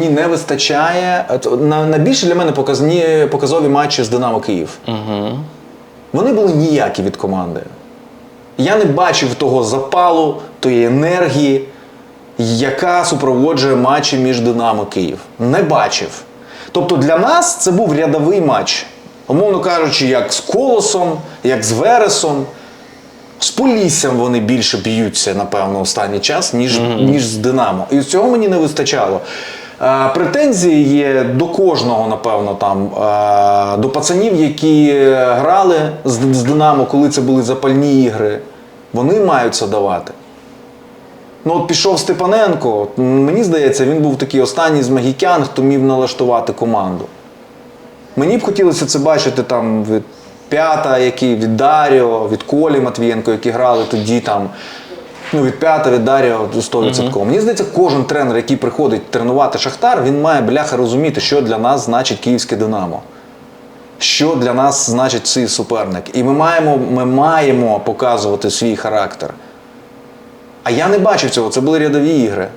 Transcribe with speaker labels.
Speaker 1: мені не вистачає. От На, найбільше для мене показні, показові матчі з Динамо Київ.
Speaker 2: Угу.
Speaker 1: Вони були ніякі від команди. Я не бачив того запалу, тої енергії, яка супроводжує матчі між Динамо Київ. Не бачив. Тобто для нас це був рядовий матч. Умовно кажучи, як з Колосом, як з Вересом. З Поліссям вони більше б'ються, напевно, останній час, ніж, ніж з Динамо. І цього мені не вистачало. Е, претензії є до кожного, напевно, там, е, до пацанів, які грали з, з Динамо, коли це були запальні ігри. Вони мають це давати. Ну, от пішов Степаненко. Мені здається, він був такий останній з магікян, хто міг налаштувати команду. Мені б хотілося це бачити там від п'ята, які від Даріо, від Колі Матвієнко, які грали тоді там. Ну, від п'ята, від Дарія 100%. Мені здається, кожен тренер, який приходить тренувати Шахтар, він має бляха розуміти, що для нас значить київське Динамо. Що для нас значить цей суперник. І ми маємо, ми маємо показувати свій характер. А я не бачив цього, це були рядові ігри.